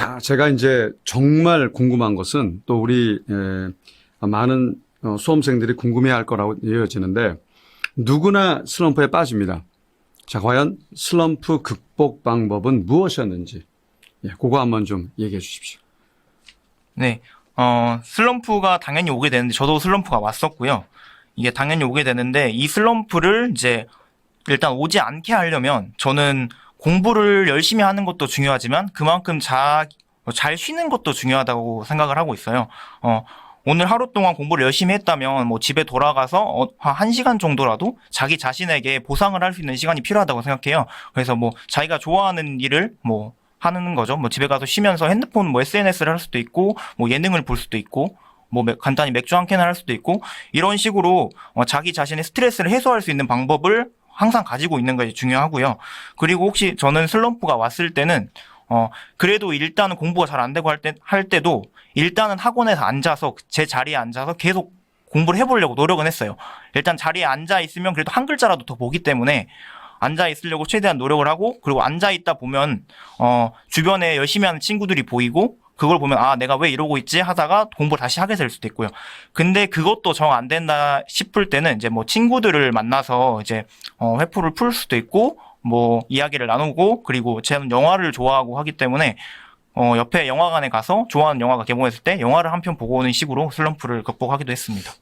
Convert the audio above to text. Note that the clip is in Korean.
자, 제가 이제 정말 궁금한 것은 또 우리 에, 많은 어, 수험생들이 궁금해할 거라고 이어지는데 누구나 슬럼프에 빠집니다. 자, 과연 슬럼프 극복 방법은 무엇이었는지 예, 그거 한번 좀 얘기해 주십시오. 네, 어, 슬럼프가 당연히 오게 되는데, 저도 슬럼프가 왔었고요. 이게 당연히 오게 되는데, 이 슬럼프를 이제 일단 오지 않게 하려면, 저는 공부를 열심히 하는 것도 중요하지만, 그만큼 자, 잘 쉬는 것도 중요하다고 생각을 하고 있어요. 어, 오늘 하루 동안 공부를 열심히 했다면, 뭐 집에 돌아가서 어, 한 1시간 정도라도 자기 자신에게 보상을 할 수 있는 시간이 필요하다고 생각해요. 그래서 뭐 자기가 좋아하는 일을 뭐 하는 거죠. 뭐 집에 가서 쉬면서 핸드폰 뭐 SNS를 할 수도 있고 뭐 예능을 볼 수도 있고 뭐 맥- 간단히 맥주 한 캔을 할 수도 있고 이런 식으로 어, 자기 자신의 스트레스를 해소할 수 있는 방법을 항상 가지고 있는 것이 중요하고요. 그리고 혹시 저는 슬럼프가 왔을 때는 어 그래도 일단은 공부가 잘 안 되고 할 때 할 때도 일단은 학원에서 앉아서 제 자리에 앉아서 계속 공부를 해보려고 노력은 했어요. 일단 자리에 앉아 있으면 그래도 한 글자라도 더 보기 때문에 앉아 있으려고 최대한 노력을 하고 그리고 앉아 있다 보면 어 주변에 열심히 하는 친구들이 보이고 그걸 보면 아 내가 왜 이러고 있지 하다가 공부를 다시 하게 될 수도 있고요. 근데 그것도 정 안 된다 싶을 때는 이제 뭐 친구들을 만나서 이제 어 회포를 풀 수도 있고 뭐 이야기를 나누고 그리고 저는 영화를 좋아하고 하기 때문에 어 옆에 영화관에 가서 좋아하는 영화가 개봉했을 때 영화를 한 편 보고 오는 식으로 슬럼프를 극복하기도 했습니다.